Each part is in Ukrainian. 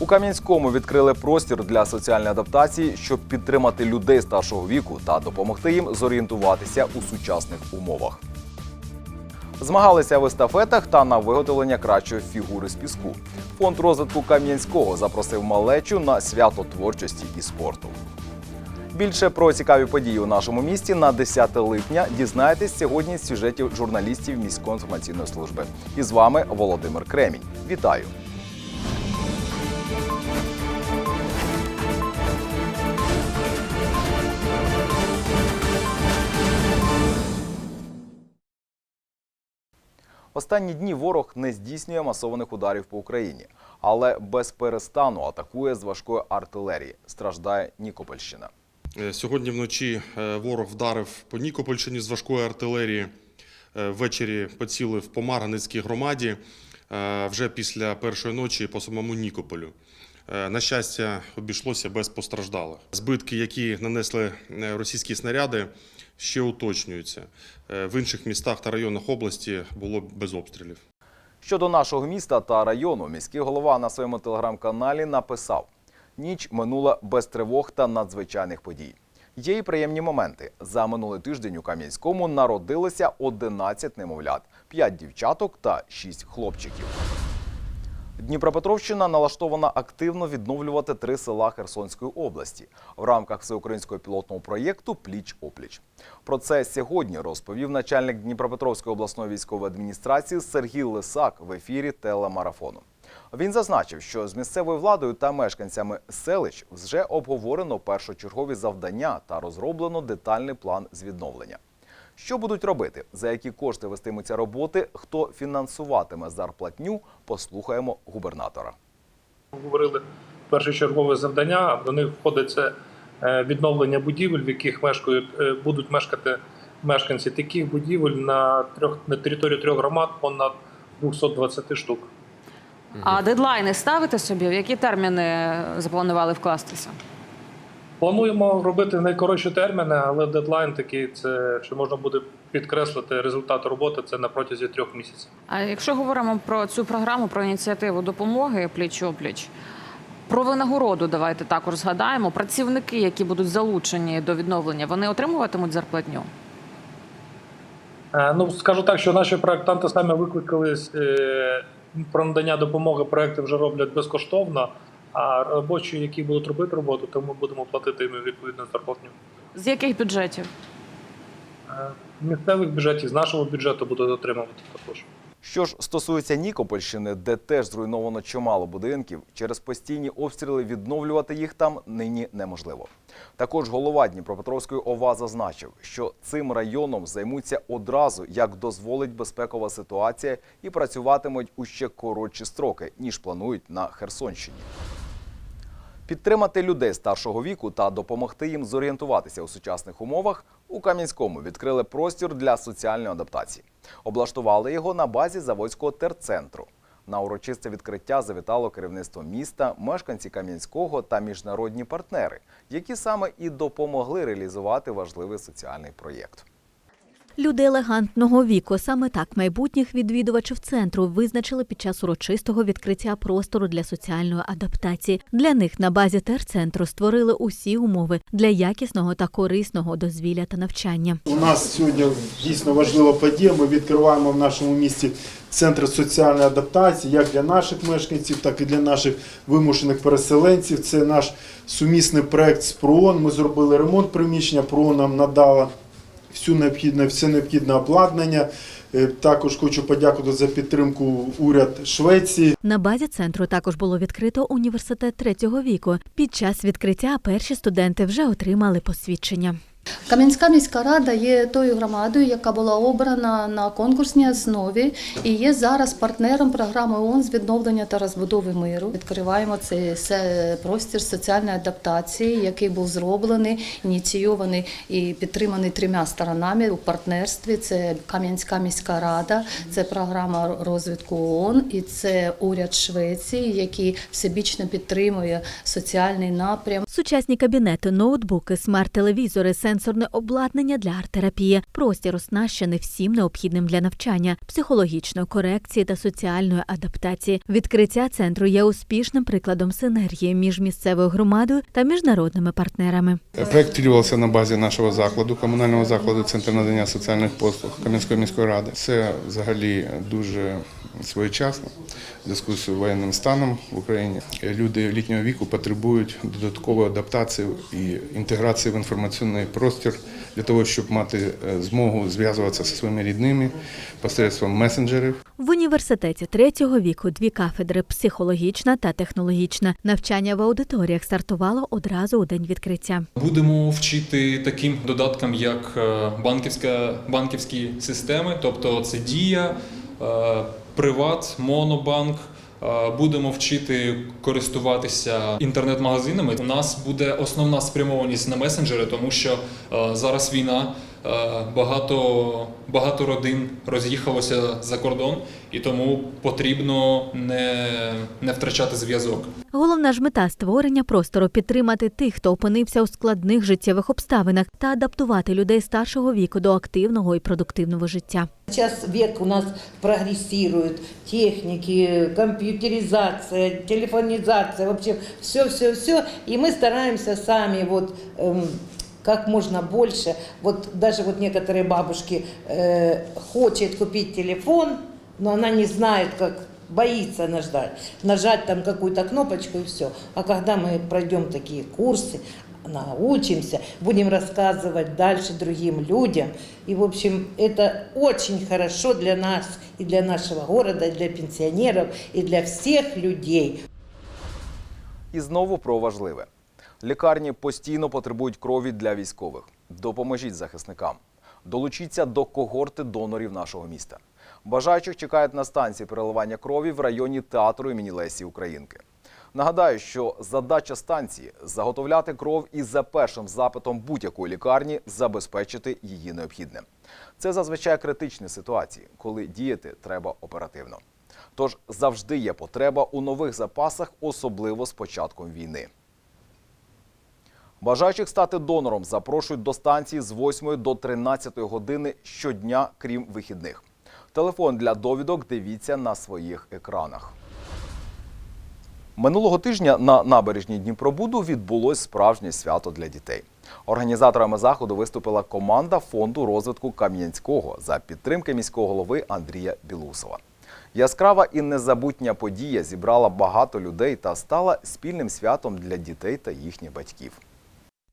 У Кам'янському відкрили простір для соціальної адаптації, щоб підтримати людей старшого віку та допомогти їм зорієнтуватися у сучасних умовах. Змагалися в естафетах та на виготовлення кращої фігури з піску. Фонд розвитку Кам'янського запросив малечу на свято творчості і спорту. Більше про цікаві події у нашому місті на 10 липня дізнаєтесь сьогодні з сюжетів журналістів міської інформаційної служби. І з вами Володимир Кремінь. Вітаю! Останні дні ворог не здійснює масованих ударів по Україні, але без перестану атакує з важкої артилерії. Страждає Нікопольщина. Е, Сьогодні вночі е, ворог вдарив по Нікопольщині з важкої артилерії. Е, Ввечері поцілив по Марганицькій громаді. Е, Вже після першої ночі по самому Нікополю. Е, На щастя, обійшлося без постраждалих. Збитки, які нанесли е, російські снаряди, ще уточнюються. В інших містах та районах області було без обстрілів. Щодо нашого міста та району, міський голова на своєму телеграм-каналі написав: ніч минула без тривог та надзвичайних подій. Є і приємні моменти. За минулий тиждень у Кам'янському народилося 11 немовлят, 5 дівчаток та 6 хлопчиків. Дніпропетровщина налаштована активно відновлювати три села Херсонської області в рамках всеукраїнського пілотного проєкту Пліч опліч. Про це сьогодні розповів начальник Дніпропетровської обласної військової адміністрації Сергій Лисак в ефірі телемарафону. Він зазначив, що з місцевою владою та мешканцями селищ вже обговорено першочергові завдання та розроблено детальний план з відновлення. Що будуть робити, за які кошти вестимуться роботи, хто фінансуватиме зарплатню, послухаємо губернатора. говорили першочергове завдання. До них входить це е, відновлення будівель, в яких мешкають е, будуть мешкати мешканці таких будівель на трьох на території трьох громад понад 220 штук. А дедлайни ставите собі? В які терміни запланували вкластися? Плануємо робити найкоротші терміни, але дедлайн такий це що можна буде підкреслити результат роботи. Це на протязі трьох місяців. А якщо говоримо про цю програму, про ініціативу допомоги пліч опліч, про винагороду давайте також згадаємо. Працівники, які будуть залучені до відновлення, вони отримуватимуть зарплатню. Е, Ну скажу так, що наші проектанти самі викликались е, про надання допомоги. Проекти вже роблять безкоштовно. А робочі, які будуть робити роботу, то ми будемо платити їм відповідно зарплатню. З яких бюджетів? Е, Місцевих бюджетів з нашого бюджету будуть отримувати також. Що ж стосується Нікопольщини, де теж зруйновано чимало будинків, через постійні обстріли відновлювати їх там нині неможливо. Також голова Дніпропетровської ОВА зазначив, що цим районом займуться одразу, як дозволить безпекова ситуація, і працюватимуть у ще коротші строки, ніж планують на Херсонщині. Підтримати людей старшого віку та допомогти їм зорієнтуватися у сучасних умовах у Кам'янському відкрили простір для соціальної адаптації. Облаштували його на базі Заводського терцентру. На урочисте відкриття завітало керівництво міста, мешканці Кам'янського та міжнародні партнери, які саме і допомогли реалізувати важливий соціальний проєкт. Люди елегантного віку, саме так майбутніх відвідувачів центру визначили під час урочистого відкриття простору для соціальної адаптації. Для них на базі терцентру створили усі умови для якісного та корисного дозвілля та навчання. У нас сьогодні дійсно важлива подія. Ми відкриваємо в нашому місті центр соціальної адаптації як для наших мешканців, так і для наших вимушених переселенців. Це наш сумісний проект з ПРООН. Ми зробили ремонт приміщення. ПРООН нам надала всю необхідне, все необхідне обладнання. Е, Також хочу подякувати за підтримку уряд Швеції. На базі центру також було відкрито університет третього віку. Під час відкриття перші студенти вже отримали посвідчення. Кам'янська міська рада є тою громадою, яка була обрана на конкурсній основі і є зараз партнером програми ООН з відновлення та розбудови миру. Відкриваємо цей простір соціальної адаптації, який був зроблений, ініційований і підтриманий трьома сторонами у партнерстві. Це Кам'янська міська рада, це програма розвитку ООН і це уряд Швеції, який всебічно підтримує соціальний напрям. Сучасні кабінети, ноутбуки, смарт-телевізори, сенсори сенсорне обладнання для арт-терапії. Простір оснащений всім необхідним для навчання, психологічної корекції та соціальної адаптації. Відкриття центру є успішним прикладом синергії між місцевою громадою та міжнародними партнерами. Проект на базі нашого закладу, комунального закладу Центр надання соціальних послуг Кам'янської міської ради. Це взагалі дуже своєчасно в зв'язку з воєнним станом в Україні. Люди літнього віку потребують додаткової адаптації і інтеграції в інформаційний простір для того, щоб мати е, змогу зв'язуватися зі своїми рідними посередством месенджерів. В університеті третього віку дві кафедри психологічна та технологічна. Навчання в аудиторіях стартувало одразу у день відкриття. Будемо вчити таким додаткам, як е, банківська, банківські системи, тобто це Дія, е, Приват, Монобанк. Е, Будемо вчити користуватися інтернет-магазинами. У нас буде основна спрямованість на месенджери, тому що е, зараз війна, багато, багато родин роз'їхалося за кордон, і тому потрібно не, не втрачати зв'язок. Головна ж мета створення простору підтримати тих, хто опинився у складних життєвих обставинах, та адаптувати людей старшого віку до активного і продуктивного життя. Сейчас век у нас прогрессирует, техники, компьютеризация, телефонизация, вообще все-все-все. И мы стараемся сами вот эм, как можно больше. Вот даже вот некоторые бабушки э, хочет купить телефон, но она не знает, как боится нажать, нажать там какую-то кнопочку и все. А когда мы пройдем такие курсы, научимся, будем рассказывать дальше другим людям. И, в общем, это очень хорошо для нас и для нашего города, и для пенсионеров, и для всех людей. І знову про важливе. Лікарні постійно потребують крові для військових. Допоможіть захисникам. Долучіться до когорти донорів нашого міста. Бажаючих чекають на станції переливання крові в районі театру імені Лесі Українки. Нагадаю, що задача станції заготовляти кров і за першим запитом будь-якої лікарні забезпечити її необхідне. Це зазвичай критичні ситуації, коли діяти треба оперативно. Тож завжди є потреба у нових запасах, особливо з початком війни. Бажаючих стати донором запрошують до станції з 8 до 13 години щодня, крім вихідних. Телефон для довідок дивіться на своїх екранах. Минулого тижня на набережній Дніпробуду відбулось справжнє свято для дітей. Організаторами заходу виступила команда фонду розвитку Кам'янського за підтримки міського голови Андрія Білусова. Яскрава і незабутня подія зібрала багато людей та стала спільним святом для дітей та їхніх батьків.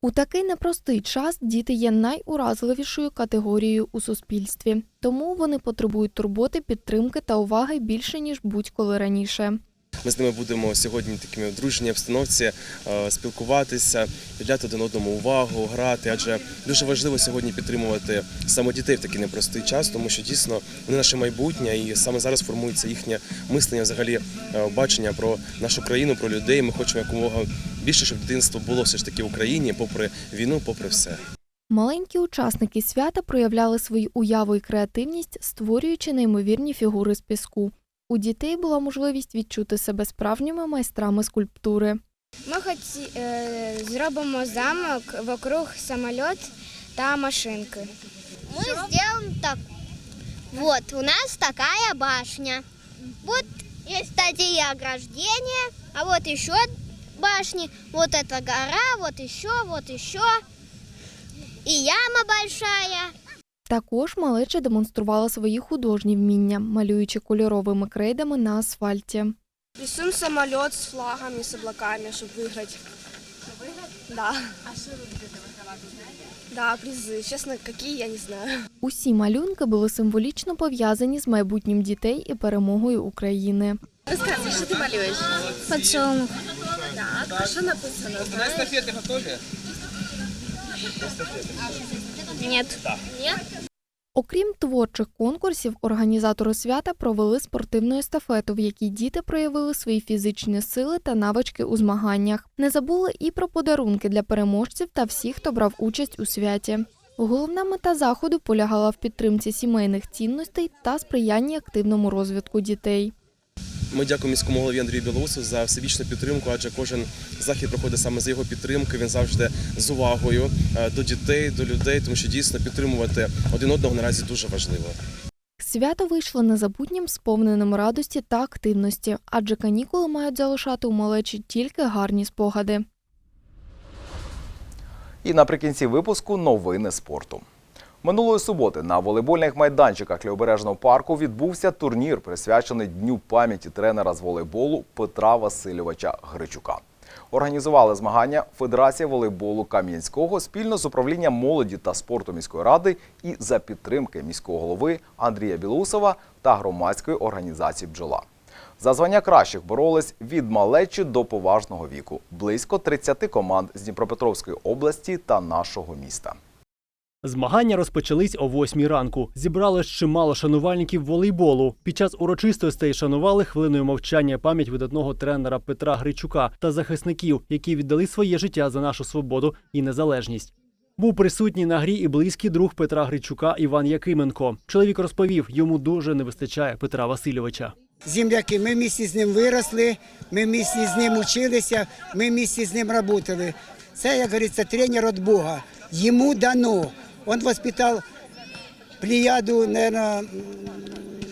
У такий непростий час діти є найуразливішою категорією у суспільстві, тому вони потребують турботи, підтримки та уваги більше ніж будь-коли раніше. Ми з ними будемо сьогодні такими в дружній обстановці е, спілкуватися, приділяти один одному увагу, грати. Адже дуже важливо сьогодні підтримувати саме дітей в такий непростий час, тому що дійсно вони наше майбутнє, і саме зараз формується їхнє мислення, взагалі е, бачення про нашу країну, про людей. Ми хочемо якомога більше, щоб дитинство було все ж таки в Україні, попри війну, попри все. Маленькі учасники свята проявляли свою уяву і креативність, створюючи неймовірні фігури з піску. У дітей була можливість відчути себе справжніми майстрами скульптури. Ми хоч е, зробимо замок вокруг самоліт та машинки. Мы сделаем так. Вот, у нас такая башня. Вот есть стадия ограждения, а вот еще башни. Вот эта гора, вот еще, вот еще. И яма большая. Також малеча демонструвала свої художні вміння, малюючи кольоровими крейдами на асфальті. Рисуем самолет с флагами, с облаками, чтобы выиграть. Да. А что вы будете Да, призы. Честно, какие, я не знаю. Усі малюнки були символічно пов'язані з майбутнім дітей і перемогою України. Розказуй, що ти малюєш? Подсолнух. А що написано? Знаєш? Нет. Окрім творчих конкурсів, організатори свята провели спортивну естафету, в якій діти проявили свої фізичні сили та навички у змаганнях. Не забули і про подарунки для переможців та всіх, хто брав участь у святі. Головна мета заходу полягала в підтримці сімейних цінностей та сприянні активному розвитку дітей. Ми дякуємо міському голові Андрію Білоусу за всебічну підтримку, адже кожен захід проходить саме за його підтримки. Він завжди з увагою е, до дітей, до людей, тому що дійсно підтримувати один одного наразі дуже важливо. Свято вийшло незабутнім, сповненим радості та активності, адже канікули мають залишати у малечі тільки гарні спогади. І наприкінці випуску новини спорту. Минулої суботи на волейбольних майданчиках Лівобережного парку відбувся турнір, присвячений Дню пам'яті тренера з волейболу Петра Васильовича Гричука. Організували змагання Федерація волейболу Кам'янського спільно з управлінням молоді та спорту міської ради і за підтримки міського голови Андрія Білусова та громадської організації Бджола. За звання кращих боролись від малечі до поважного віку. Близько 30 команд з Дніпропетровської області та нашого міста. Змагання розпочались о 8 ранку. Зібралось чимало шанувальників волейболу. Під час урочистостей шанували хвилиною мовчання пам'ять видатного тренера Петра Гричука та захисників, які віддали своє життя за нашу свободу і незалежність. Був присутній на грі і близький друг Петра Гричука Іван Якименко. Чоловік розповів, йому дуже не вистачає Петра Васильовича. земляки. Ми в місті з ним виросли, ми в місті з ним училися, ми в місті з ним працювали. Це, як говориться, тренер від Бога. Йому дано. Он воспитал плеяду, наверное,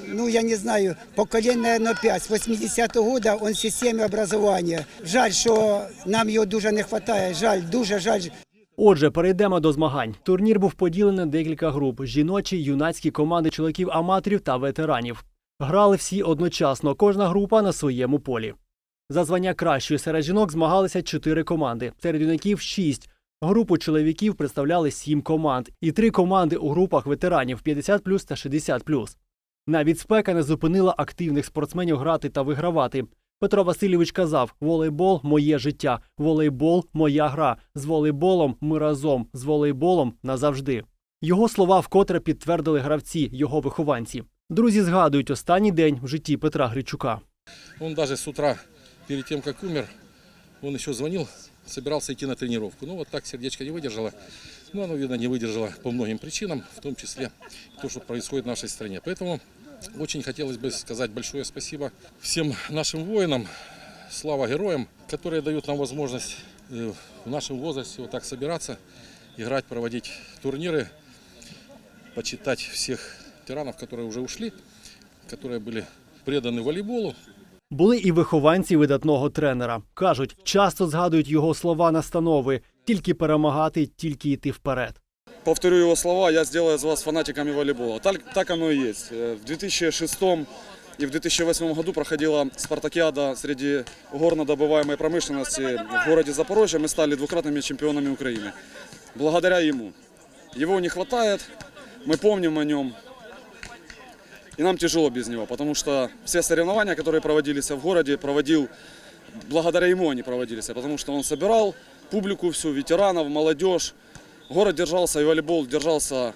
ну, я не знаю, поколение, наверное, 5. С 80-го года он в системе образования. Жаль, що нам його дуже не вистачає. Жаль, дуже жаль. Отже, перейдемо до змагань. Турнір був поділений на декілька груп: жіночі, юнацькі команди чоловіків-аматорів та ветеранів. Грали всі одночасно, кожна група на своєму полі. За звання кращої серед жінок змагалися чотири команди, серед юнаків шість. Групу чоловіків представляли сім команд, і три команди у групах ветеранів 50 та 60 Навіть спека не зупинила активних спортсменів грати та вигравати. Петро Васильович казав: волейбол моє життя, волейбол моя гра. З волейболом ми разом, з волейболом назавжди. Його слова вкотре підтвердили гравці, його вихованці. Друзі згадують останній день в житті Петра Гричука. Он даже с утра, перед тем, как умер, он еще звонил, собирался идти на тренировку. Ну вот так сердечко не выдержало. Ну, оно, видно, не выдержало по многим причинам, в том числе то, что происходит в нашей стране. Поэтому очень хотелось бы сказать большое спасибо всем нашим воинам, слава героям, которые дают нам возможность э, в нашем возрасте вот так собираться, играть, проводить турниры, почитать всех тиранов, которые уже ушли, которые были преданы волейболу, Були і вихованці видатного тренера. Кажуть, часто згадують його слова настанови: тільки перемагати, тільки йти вперед. Повторю его слова, я сделаю из вас фанатиками волейбола. Так, так оно и есть. Э, В 2006 и в 2008 году проходила спартакиада среди горнодобываемой промышленности в городе Запорожье. Мы стали двукратными чемпионами Украины. Благодаря ему. Его не хватает, мы помним о нем. И нам тяжело без него, потому что все соревнования, которые проводились в городе, проводил благодаря ему они проводились, потому что он собирал публику всю, ветеранов, молодежь. Город держался и волейбол держался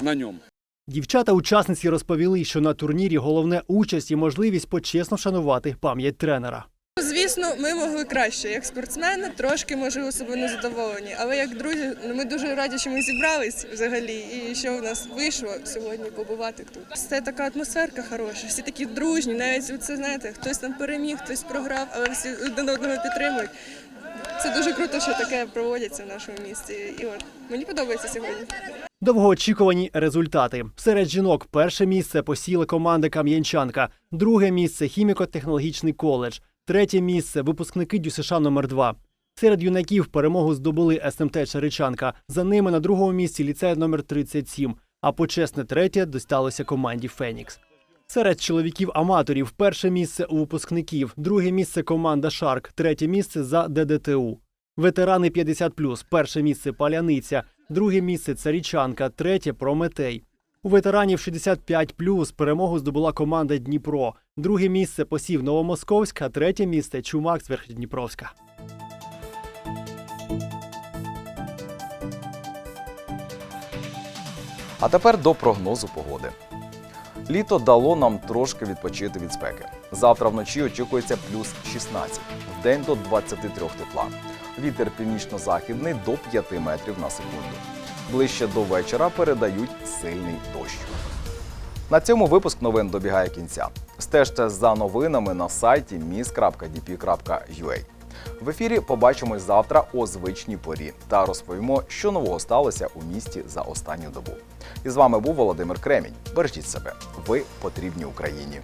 на нем. Дівчата-учасниці розповіли, що на турнірі головне участь і можливість почесно вшанувати пам'ять тренера. Звісно, ми могли краще. Як спортсмени, трошки можливо себе не задоволені. Але як друзі, ну, ми дуже раді, що ми зібрались взагалі, і що в нас вийшло сьогодні побувати тут. Це така атмосферка хороша, всі такі дружні. Навіть це знаєте, хтось там переміг, хтось програв, але всі один одного підтримують. Це дуже круто, що таке проводяться в нашому місті. І от мені подобається сьогодні. Довгоочікувані результати. Серед жінок перше місце посіла команда Кам'янчанка, друге місце хіміко-технологічний коледж, третє місце випускники ДЮСШ номер 2 Серед юнаків перемогу здобули СМТ Черечанка. За ними на другому місці ліцей номер 37, а почесне третє досталося команді Фенікс. Серед чоловіків-аматорів перше місце у випускників, друге місце команда Шарк, третє місце за ДДТУ. Ветерани 50+, перше місце Паляниця, друге місце Царічанка, третє Прометей. У ветеранів 65+, перемогу здобула команда Дніпро. Друге місце посів Новомосковськ, а третє місце Чумак з Верхньодніпровська. А тепер до прогнозу погоди. Літо дало нам трошки відпочити від спеки. Завтра вночі очікується плюс 16, вдень до 23 тепла. Вітер північно-західний до 5 метрів на секунду. Ближче до вечора передають сильний дощ. На цьому випуск новин добігає кінця. Стежте за новинами на сайті mis.dp.ua. В ефірі побачимось завтра о звичній порі та розповімо, що нового сталося у місті за останню добу. І з вами був Володимир Кремінь. Бережіть себе. Ви потрібні Україні.